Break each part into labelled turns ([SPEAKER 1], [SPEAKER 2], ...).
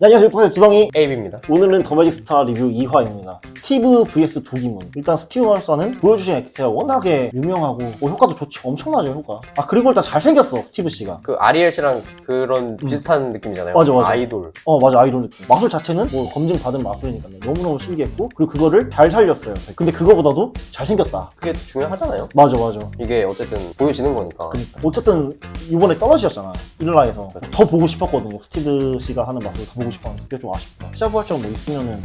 [SPEAKER 1] 네, 안녕하세요. 프로젝트 두성이.
[SPEAKER 2] 에이비입니다.
[SPEAKER 1] 오늘은 더 매직 스타 리뷰 2화입니다. 스티브 vs 도기문. 일단 스티브 말사는 보여주신 액트가 워낙에 유명하고 뭐 효과도 좋지. 엄청나죠, 효과. 아, 그리고 일단 잘생겼어, 스티브 씨가.
[SPEAKER 2] 그 아리엘 씨랑 그런 비슷한 느낌이잖아요.
[SPEAKER 1] 음. 맞아, 맞아.
[SPEAKER 2] 아이돌.
[SPEAKER 1] 어, 맞아, 아이돌 느낌. 마술 자체는 뭐 검증받은 마술이니까요. 너무너무 신기했고, 그리고 그거를 잘 살렸어요. 근데 그거보다도 잘생겼다.
[SPEAKER 2] 그게 중요하잖아요.
[SPEAKER 1] 맞아, 맞아.
[SPEAKER 2] 이게 어쨌든 보여지는 거니까.
[SPEAKER 1] 그러니까. 어쨌든 이번에 떨어지셨잖아 일라에서 더 보고 싶었거든요 스티브 씨가 하는 마술 더 보고 싶었는데 그게 좀 아쉽다. 시합 활동 뭐 있으면은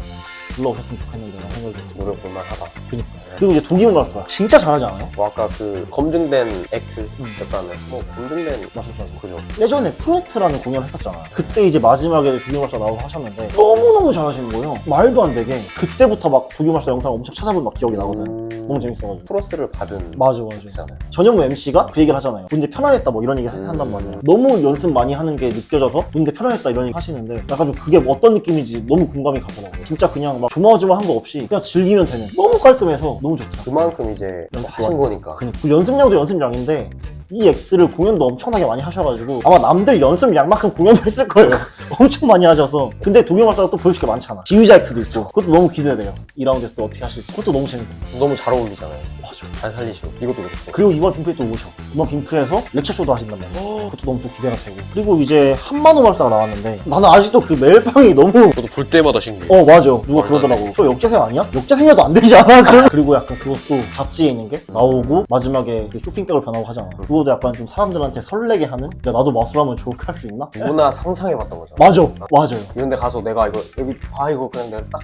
[SPEAKER 1] 불러오셨으면 좋겠는데 라는 생각이 들고
[SPEAKER 2] 노력 볼만 하다.
[SPEAKER 1] 그니까 그리고 이제 도기훈 마술사 진짜 잘하지 않아요?
[SPEAKER 2] 뭐 아까 그 검증된 액트
[SPEAKER 1] 음.
[SPEAKER 2] 약간은 뭐 검증된
[SPEAKER 1] 마술사죠
[SPEAKER 2] 그죠.
[SPEAKER 1] 예전에 프로젝트라는 공연을 했었잖아 그때 이제 마지막에 도기훈 마술사 나오고 하셨는데 너무너무 잘하시는 거예요 말도 안 되게 그때부터 막 도기훈 마술사 영상 엄청 찾아본 막 기억이 나거든
[SPEAKER 2] 음...
[SPEAKER 1] 너무 재밌어가지고
[SPEAKER 2] 프로스를 받은
[SPEAKER 1] 맞아 맞아
[SPEAKER 2] 액트잖아요.
[SPEAKER 1] 전현무 MC가 그 얘기를 하잖아요. 문제 편안했다 뭐 이런 얘기 하- 한단 말이에요. 너무 연습 많이 하는 게 느껴져서 문제 편안했다 이런 얘기 하시는데 약간 좀 그게 어떤 느낌인지 너무 공감이 가더라고요. 진짜 그냥 막 조마조마한 거 없이 그냥 즐기면 되는 너무 깔끔해서 너무 좋더라고요.
[SPEAKER 2] 그만큼 이제
[SPEAKER 1] 연습
[SPEAKER 2] 하신. 거니까.
[SPEAKER 1] 그그 연습량도 연습량인데 이 X를 공연도 엄청나게 많이 하셔가지고 아마 남들 연습량만큼 공연도 했을 거예요. 엄청 많이 하셔서 근데 동영화사가 또 보여줄 게 많잖아. 지휘자 X도 있고 그것도 너무 기대돼요. 2라운드에서 또 어떻게 하실지 그것도 너무 재밌고
[SPEAKER 2] 너무 잘 어울리잖아요.
[SPEAKER 1] 맞아.
[SPEAKER 2] 잘 살리시고 이것도 그렇고.
[SPEAKER 1] 그리고 이번 빈프에 또 오셔. 이번 빈프에서 렉처쇼도 하신단 말이야. 그것도 너무 또 기대가 되고. 그리고 이제 한만호 말사가 나왔는데 나는 아직도 그 멜빵이 너무
[SPEAKER 2] 저도 볼 때마다 신기해.
[SPEAKER 1] 어 맞아 누가 그러더라고 저 역재생 아니야? 역재생해도 안 되지 않아? 그리고 약간 그것도 잡지에 있는 게 나오고 마지막에 그 쇼핑백을 변하고 하잖아 그 것도 약간 좀 사람들한테 설레게 하는 야 나도 마술하면 저렇게 할 수 있나?
[SPEAKER 2] 누구나 상상해봤던 거죠.
[SPEAKER 1] 맞아 맞아요
[SPEAKER 2] 이런 데 가서 내가 이거 여기 아 이거 그냥 내가 딱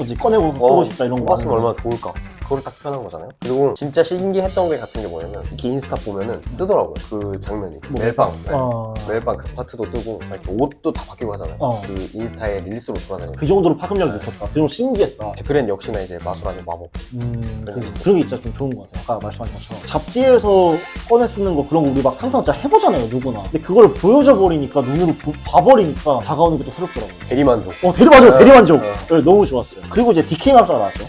[SPEAKER 1] 어찌 꺼내고 쓰고 싶다 이런 거
[SPEAKER 2] 봤으면 얼마나 좋을까. 그걸 딱 표현한 거잖아요. 그리고 진짜 신기했던 게 같은 게 뭐냐면 이렇게 인스타 보면은 뜨더라고요. 그 장면이 멜빵.
[SPEAKER 1] 아...
[SPEAKER 2] 멜빵 그 파트도 뜨고 이렇게 옷도 다 바뀌고 하잖아요.
[SPEAKER 1] 어.
[SPEAKER 2] 그 인스타에 릴스로 돌아다니는.
[SPEAKER 1] 그 정도로 파급력이 있었다 그 정도 신기했다
[SPEAKER 2] 데크렌 역시나 이제 마술 아닌 마법.
[SPEAKER 1] 음,
[SPEAKER 2] 그런
[SPEAKER 1] 그,
[SPEAKER 2] 게 있어요.
[SPEAKER 1] 그런 게 진짜 좀 좋은 것 같아요. 아까 말씀하신 것처럼. 잡지에서 꺼내 쓰는 거 그런 거 우리 막 상상 진짜 해보잖아요, 누구나. 근데 그걸 보여줘 버리니까, 눈으로 보- 봐버리니까 다가오는 게 또 새롭더라고요.
[SPEAKER 2] 대리만족.
[SPEAKER 1] 어, 대리 만족,
[SPEAKER 2] 네.
[SPEAKER 1] 대리 만족.
[SPEAKER 2] 네.
[SPEAKER 1] 네, 너무 좋았어요. 그리고 이제 DK 마술사 나왔죠.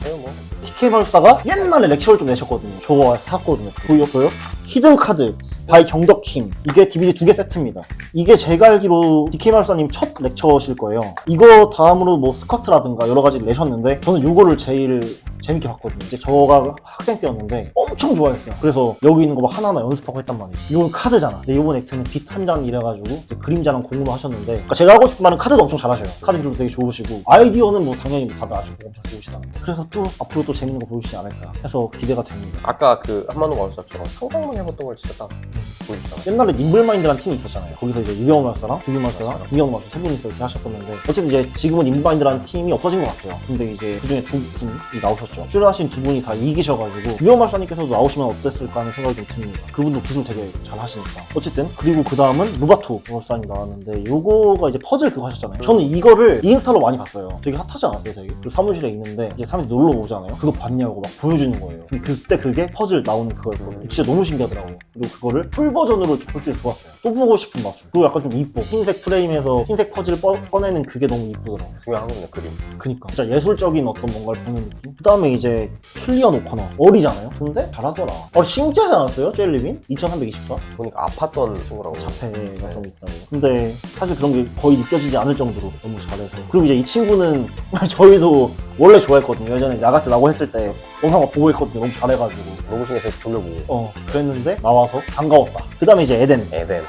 [SPEAKER 2] 그래요 뭐.
[SPEAKER 1] DK 마술사가 옛날에 렉처를 좀 내셨거든요. 저거 샀거든요. 보였어요? 히든 카드, 바이 경덕힘. 이게 DVD 두 개 세트입니다. 이게 제가 알기로 DK 마술사님 첫 렉처실 거예요. 이거 다음으로 뭐 스커트라든가 여러 가지를 내셨는데 저는 이거를 제일 재밌게 봤거든요. 이제 저가 학생 때였는데 엄청 좋아했어요. 그래서 여기 있는 거 막 하나하나 연습하고 했단 말이에요. 이건 카드잖아. 근데 이번 액트는 빛한장 이래가지고 그림자랑 공으로 하셨는데 그러니까 제가 하고 싶은 말은 카드도 엄청 잘하셔요. 카드 딜도 되게 좋으시고 아이디어는 뭐 당연히 다들 아시고 엄청 좋으시다. 그래서 또 앞으로 또 재밌는 거 보여주시지 않을까 해서 기대가 됩니다.
[SPEAKER 2] 아까 그 한만호 마술사처럼 상상만 해봤던 걸 진짜 딱 보여주잖아요.
[SPEAKER 1] 옛날에 nim블마인드라는 팀이 있었잖아요. 거기서 이제 유경호 마스터랑 유경 마스터랑 김경호 마스터 세 분이서 이렇게 하셨었는데 어쨌든 이제 지금은 nim블마인드라는 팀이 없어진 것 같아요. 근데 이제 그중에 두 분이 나오 셨죠. 출연하신 두 분이 다 이기셔가지고 마스터님께서도 나오시면 어땠을까 하는 생각이 좀 듭니다. 그분도 기술 되게 잘 하시니까. 어쨌든 그리고 그 다음은 루바토 마스터님 나왔는데 요거가 이제 퍼즐 그거 하셨잖아요. 저는 이거를 인스타로 많이 봤어요. 되게 핫하지 않았어요, 되게. 그 사무실에 있는데 이제 사람들이 놀러 오잖아요. 그거 봤냐고 막 보여주는 거예요. 근데 그때 그게 퍼즐 나오는 그거였거든요. 진짜 너무 신기하더라고. 그리고 그거를 풀 버전으로 볼수 있어서 좋았어요. 또 보고 싶은 마술. 그리고 약간 좀 이뻐. 흰색 프레임에서 흰색 퍼즐을 뻗- 꺼내는 그게 너무 이쁘더라고.
[SPEAKER 2] 중요하거든요 그림.
[SPEAKER 1] 그니까. 진짜 예술적인 어떤 뭔가를 보는 느낌? 그 다음 에 이제 클리어 노코너. 어리잖아요? 근데 잘하더라. 어, 신기하지 않았어요? 젤리빈? 2324?
[SPEAKER 2] 보니까 아팠던 친구라고.
[SPEAKER 1] 자폐가 좀 있다고. 근데 사실 그런 게 거의 느껴지지 않을 정도로 너무 잘해서. 그리고 이제 이 친구는 저희도 원래 좋아했거든요. 예전에 야가트 나고 했을 때 영상 막 보고 했거든요. 너무 잘해가지고.
[SPEAKER 2] 로봇신에서 돌려보고.
[SPEAKER 1] 어, 그랬는데 나와서 반가웠다. 그 다음에 이제 에덴.
[SPEAKER 2] 에덴.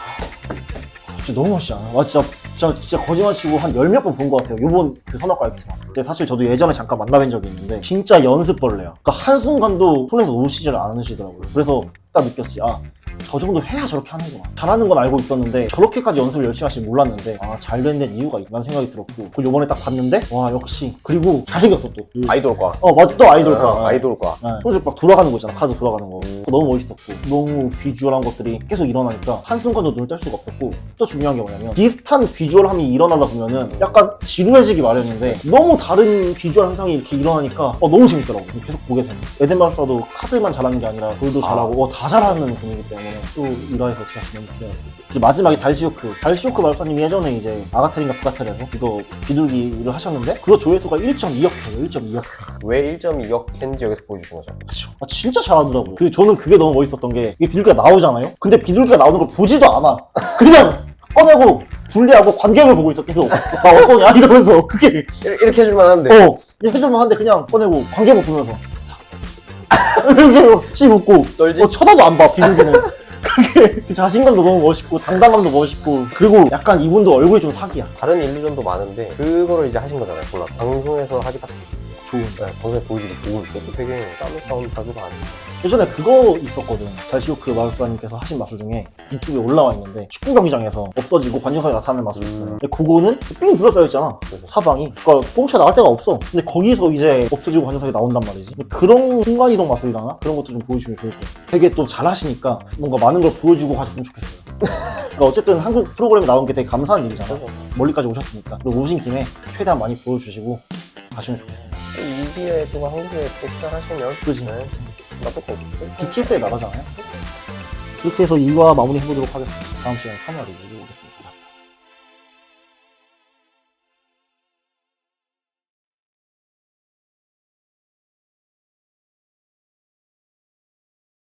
[SPEAKER 1] 진짜 너무 멋있지 않아? 와, 진짜, 진짜, 진짜 거짓말 치고 한 열 몇 번 본 것 같아요. 요번 그 에피소드. 근데 사실 저도 예전에 잠깐 만나뵌 적이 있는데, 진짜 연습벌레야. 그러니까 한순간도 손에서 놓으시질 않으시더라고요. 그래서 딱 느꼈지. 아, 저 정도 해야 저렇게 하는구나. 잘하는 건 알고 있었는데, 저렇게까지 연습을 열심히 하실 몰랐는데, 아, 잘 된 데는 이유가 있구나 생각이 들었고, 그걸 요번에 딱 봤는데, 와, 역시. 그리고 잘생겼어, 또. 그-
[SPEAKER 2] 아이돌과.
[SPEAKER 1] 어, 맞아. 또 아이돌과.
[SPEAKER 2] 어, 아이돌과.
[SPEAKER 1] 네. 손수 막 돌아가는 거 있잖아. 카드 돌아가는 거. 그거 너무 멋있었고. 너무 비주얼한 것들이 계속 일어나니까 한순간도 눈을 뗄 수가 없었고. 또 중요한 게 뭐냐면 비슷한 비주얼함이 일어나다 보면은 약간 지루해지기 마련인데 너무 다른 비주얼 현상이 이렇게 일어나니까 어, 너무 재밌더라고. 계속 보게 되는. 에덴마스도 카드만 잘하는 게 아니라 돌도
[SPEAKER 2] 아.
[SPEAKER 1] 잘하고 어, 다 잘하는 분이기 때문에 또 일화에서 되고. 이제 마지막에 달시오크. 달시오크 마술사님이 예전에 이제 아가텔인가 부가텔에서 이거 비둘기를 하셨는데 그거 조회수가 1.2억회예요. 1.2억.
[SPEAKER 2] 왜 1.2억 캔지 여기서 보여주신 거죠?
[SPEAKER 1] 아, 진짜 잘하더라고요. 그, 저는 그게 너무 멋있었던 게, 이게 비둘기가 나오잖아요? 근데 비둘기가 나오는 걸 보지도 않아. 그냥 꺼내고 분리하고 관객을 보고 있어 계속 아 어떠냐 이러면서 그게
[SPEAKER 2] 이렇게, 이렇게 해줄 만 한데
[SPEAKER 1] 어 해줄만 한데 그냥 꺼내고 관객을 보면서 이렇게 씩 웃고
[SPEAKER 2] 떨지?
[SPEAKER 1] 어, 쳐다도 안 봐 비둘기는 그게 그 자신감도 너무 멋있고 당당함도 멋있고 그리고 약간 이분도 얼굴이 좀 사기야.
[SPEAKER 2] 다른 일루전도 많은데 그거를 이제 하신 거잖아요 몰라 방송에서 하기 딱
[SPEAKER 1] 좋은
[SPEAKER 2] 네, 방송에 보여주기 좋은 그것도 되게 싸움 자주가 아니에요
[SPEAKER 1] 예전에 그거 있었거든. 달시오크 마술사님께서 하신 마술 중에 유튜브에 올라와 있는데 축구 경기장에서 없어지고 관중석에 나타나는 마술이 있어요.
[SPEAKER 2] 음.
[SPEAKER 1] 근데 그거는 삥 둘러싸여 있잖아.
[SPEAKER 2] 그래서
[SPEAKER 1] 사방이. 그러니까 뽕차 나갈 데가 없어. 근데 거기서 이제 없어지고 관중석에 나온단 말이지. 그런 순간이동 마술이라나? 그런 것도 좀 보여주시면 좋을 것 같아요. 되게 또 잘하시니까 뭔가 많은 걸 보여주고 가셨으면 좋겠어요. 그러니까 어쨌든 한국 프로그램에 나온 게 되게 감사한 일이잖아.
[SPEAKER 2] 그래서
[SPEAKER 1] 멀리까지 오셨으니까. 그리고 오신 김에 최대한 많이 보여주시고 가시면 좋겠어요.
[SPEAKER 2] 이 기회에 또 한국에 또 출연하시면
[SPEAKER 1] 그지?
[SPEAKER 2] 네, 나쁠 거 없고
[SPEAKER 1] BTS에 나가잖아요. 이렇게 해서 2화 마무리 해보도록 하겠습니다. 다음 시간에 3화 리뷰 오겠습니다.